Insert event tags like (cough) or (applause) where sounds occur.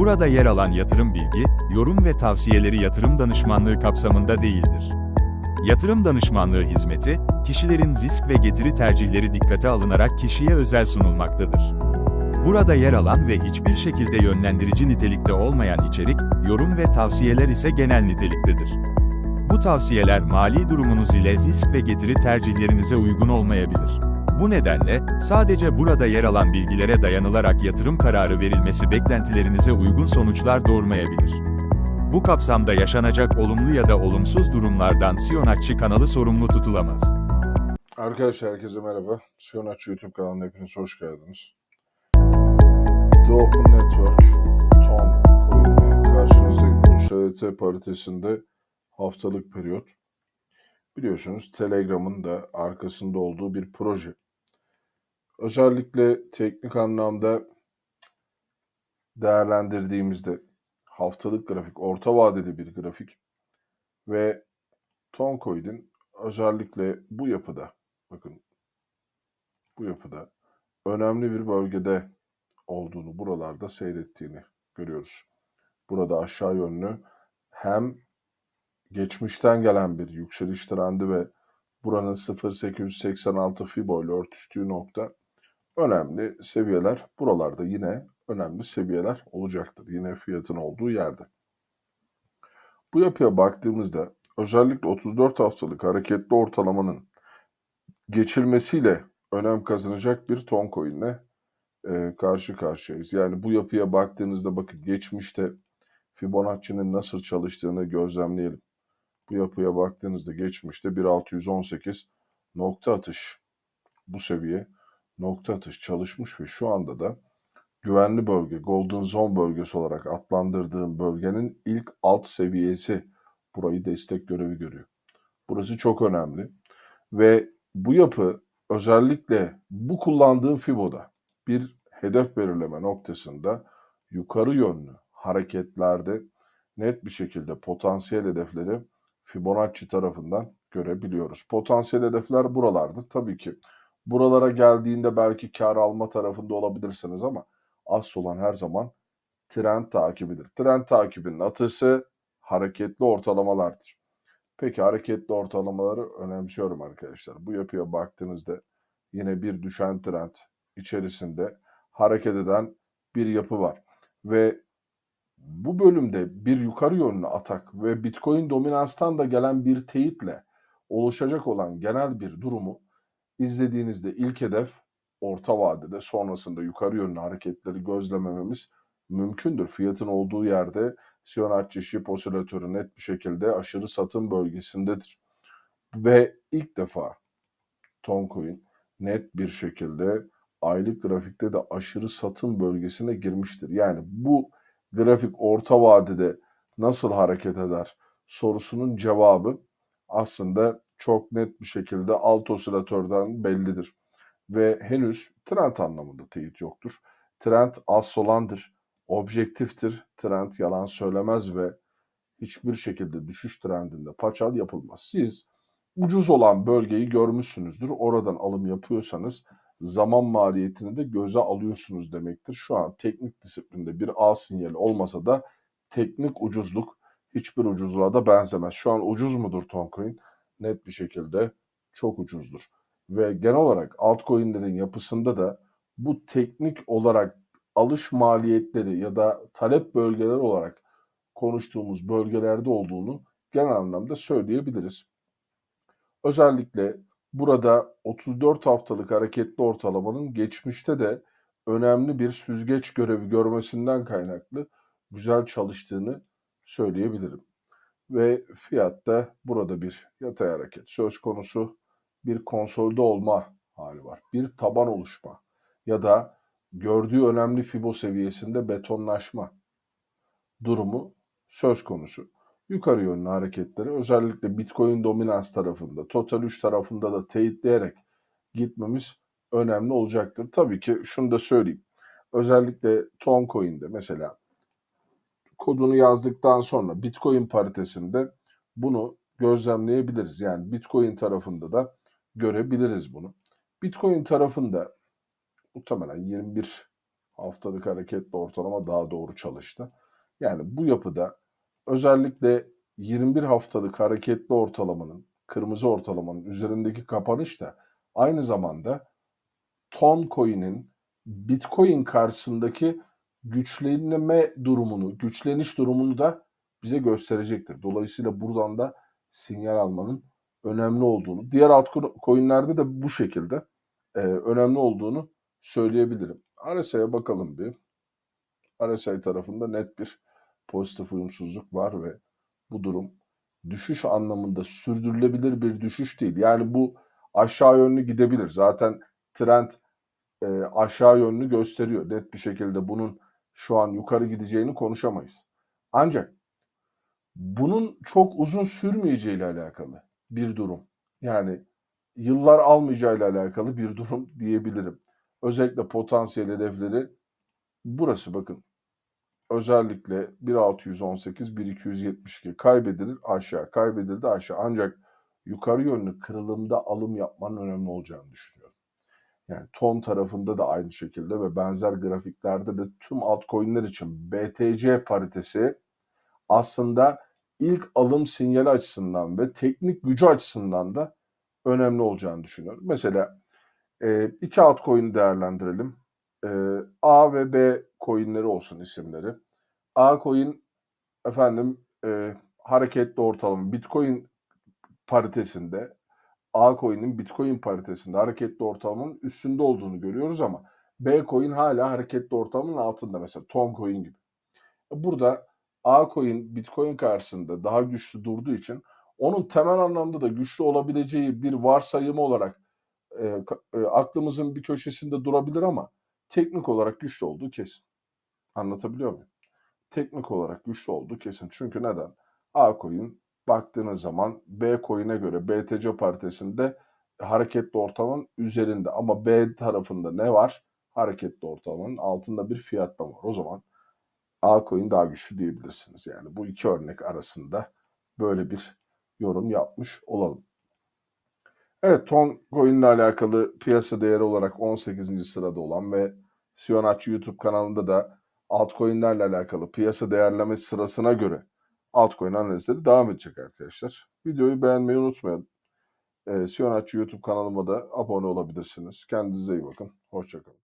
Burada yer alan yatırım bilgi, yorum ve tavsiyeleri yatırım danışmanlığı kapsamında değildir. Yatırım danışmanlığı hizmeti, kişilerin risk ve getiri tercihleri dikkate alınarak kişiye özel sunulmaktadır. Burada yer alan ve hiçbir şekilde yönlendirici nitelikte olmayan içerik, yorum ve tavsiyeler ise genel niteliktedir. Bu tavsiyeler mali durumunuz ile risk ve getiri tercihlerinize uygun olmayabilir. Bu nedenle, sadece burada yer alan bilgilere dayanılarak yatırım kararı verilmesi beklentilerinize uygun sonuçlar doğurmayabilir. Bu kapsamda yaşanacak olumlu ya da olumsuz durumlardan Siyonatçı kanalı sorumlu tutulamaz. Arkadaşlar herkese merhaba. Siyonaç YouTube kanalına hepiniz hoş geldiniz. The Open Network Ton coin'le karşınızdayım. USDT paritesinde haftalık periyot. Biliyorsunuz Telegram'ın da arkasında olduğu bir proje. Özellikle teknik anlamda değerlendirdiğimizde haftalık grafik, orta vadeli bir grafik ve Toncoin'in özellikle bu yapıda bakın bu yapıda önemli bir bölgede olduğunu, buralarda seyrettiğini görüyoruz. Burada aşağı yönlü hem geçmişten gelen bir yükseliş trendi ve buranın 0.886 Fibo ile örtüştüğü nokta önemli seviyeler. Buralarda yine önemli seviyeler olacaktır. Yine fiyatın olduğu yerde. Bu yapıya baktığımızda özellikle 34 haftalık hareketli ortalamanın geçilmesiyle önem kazanacak bir ton coin'le e, karşı karşıyayız. Yani bu yapıya baktığınızda bakın geçmişte Fibonacci'nin nasıl çalıştığını gözlemleyelim. Bu yapıya baktığınızda geçmişte 1618 nokta atış bu seviye nokta atış çalışmış ve şu anda da güvenli bölge, Golden Zone bölgesi olarak adlandırdığım bölgenin ilk alt seviyesi burayı destek görevi görüyor. Burası çok önemli ve bu yapı özellikle bu kullandığım Fibo'da bir hedef belirleme noktasında yukarı yönlü hareketlerde net bir şekilde potansiyel hedefleri Fibonacci tarafından görebiliyoruz. Potansiyel hedefler buralardır. Tabii ki buralara geldiğinde belki kar alma tarafında olabilirsiniz ama asıl olan her zaman trend takibidir. Trend takibinin atısı hareketli ortalamalardır. Peki hareketli ortalamaları önemsiyorum arkadaşlar. Bu yapıya baktığınızda yine bir düşen trend içerisinde hareket eden bir yapı var. Ve bu bölümde bir yukarı yönlü atak ve Bitcoin dominanstan da gelen bir teyitle oluşacak olan genel bir durumu izlediğinizde ilk hedef orta vadede sonrasında yukarı yönlü hareketleri gözlemememiz mümkündür. Fiyatın olduğu yerde Fibonacci Ship osilatörü net bir şekilde aşırı satım bölgesindedir. Ve ilk defa Toncoin net bir şekilde aylık grafikte de aşırı satım bölgesine girmiştir. Yani bu grafik orta vadede nasıl hareket eder sorusunun cevabı aslında çok net bir şekilde alt osilatörden bellidir. Ve henüz trend anlamında teyit yoktur. Trend az olandır, objektiftir. Trend yalan söylemez ve hiçbir şekilde düşüş trendinde paçal yapılmaz. Siz ucuz olan bölgeyi görmüşsünüzdür. Oradan alım yapıyorsanız zaman maliyetini de göze alıyorsunuz demektir. Şu an teknik disiplinde bir A sinyali olmasa da teknik ucuzluk hiçbir ucuzluğa da benzemez. Şu an ucuz mudur Toncoin? Net bir şekilde çok ucuzdur. Ve genel olarak altcoin'lerin yapısında da bu teknik olarak alış maliyetleri ya da talep bölgeleri olarak konuştuğumuz bölgelerde olduğunu genel anlamda söyleyebiliriz. Özellikle burada 34 haftalık hareketli ortalamanın geçmişte de önemli bir süzgeç görevi görmesinden kaynaklı güzel çalıştığını söyleyebilirim. Ve fiyatta burada bir yatay hareket söz konusu bir konsolde olma hali var. Bir taban oluşma ya da gördüğü önemli fibo seviyesinde betonlaşma durumu söz konusu. Yukarı yönlü hareketleri özellikle Bitcoin dominans tarafında, Total 3 tarafında da teyitleyerek gitmemiz önemli olacaktır. Tabii ki şunu da söyleyeyim. Özellikle Toncoin'de mesela kodunu yazdıktan sonra Bitcoin paritesinde bunu gözlemleyebiliriz. Yani Bitcoin tarafında da görebiliriz bunu. Bitcoin tarafında muhtemelen 21 Haftalık hareketli ortalama daha doğru çalıştı. Yani bu yapıda özellikle 21 haftalık hareketli ortalamanın, kırmızı ortalamanın üzerindeki kapanış da aynı zamanda ton coin'in Bitcoin karşısındaki güçlenme durumunu, güçleniş durumunu da bize gösterecektir. Dolayısıyla buradan da sinyal almanın önemli olduğunu, diğer altcoin'lerde de bu şekilde e, önemli olduğunu söyleyebilirim. RSI'ye bakalım bir. RSI tarafında net bir pozitif uyumsuzluk var ve bu durum düşüş anlamında sürdürülebilir bir düşüş değil. Yani bu aşağı yönlü gidebilir. Zaten trend e, aşağı yönlü gösteriyor. Net bir şekilde bunun şu an yukarı gideceğini konuşamayız. Ancak bunun çok uzun sürmeyeceğiyle alakalı bir durum. Yani yıllar almayacağıyla alakalı bir durum (laughs) diyebilirim. Özellikle potansiyel hedefleri burası bakın. Özellikle 1618, 1272 kaybedilir aşağı, kaybedildi aşağı. Ancak yukarı yönlü kırılımda alım yapmanın önemli olacağını düşünüyorum. Yani ton tarafında da aynı şekilde ve benzer grafiklerde de tüm altcoin'ler için BTC paritesi aslında ilk alım sinyali açısından ve teknik gücü açısından da önemli olacağını düşünüyorum. Mesela e, iki altcoin değerlendirelim. E, A ve B coinleri olsun isimleri. A coin efendim e, hareketli ortalama Bitcoin paritesinde A coin'in Bitcoin paritesinde hareketli ortalamanın üstünde olduğunu görüyoruz ama B coin hala hareketli ortalamanın altında mesela Tom coin gibi. Burada A coin Bitcoin karşısında daha güçlü durduğu için onun temel anlamda da güçlü olabileceği bir varsayımı olarak e, e, aklımızın bir köşesinde durabilir ama teknik olarak güçlü olduğu kesin. Anlatabiliyor muyum? Teknik olarak güçlü olduğu kesin. Çünkü neden? A coin baktığınız zaman B coin'e göre BTC paritesinde hareketli ortalamanın üzerinde ama B tarafında ne var? Hareketli ortalamanın altında bir fiyatlama var. O zaman A coin daha güçlü diyebilirsiniz. Yani bu iki örnek arasında böyle bir yorum yapmış olalım. Evet, Ton Coin alakalı piyasa değeri olarak 18. sırada olan ve Siyonatçı YouTube kanalında da altcoin'lerle alakalı piyasa değerleme sırasına göre altcoin analizleri devam edecek arkadaşlar. Videoyu beğenmeyi unutmayın. Ee, Siyonatçı YouTube kanalıma da abone olabilirsiniz. Kendinize iyi bakın. Hoşçakalın.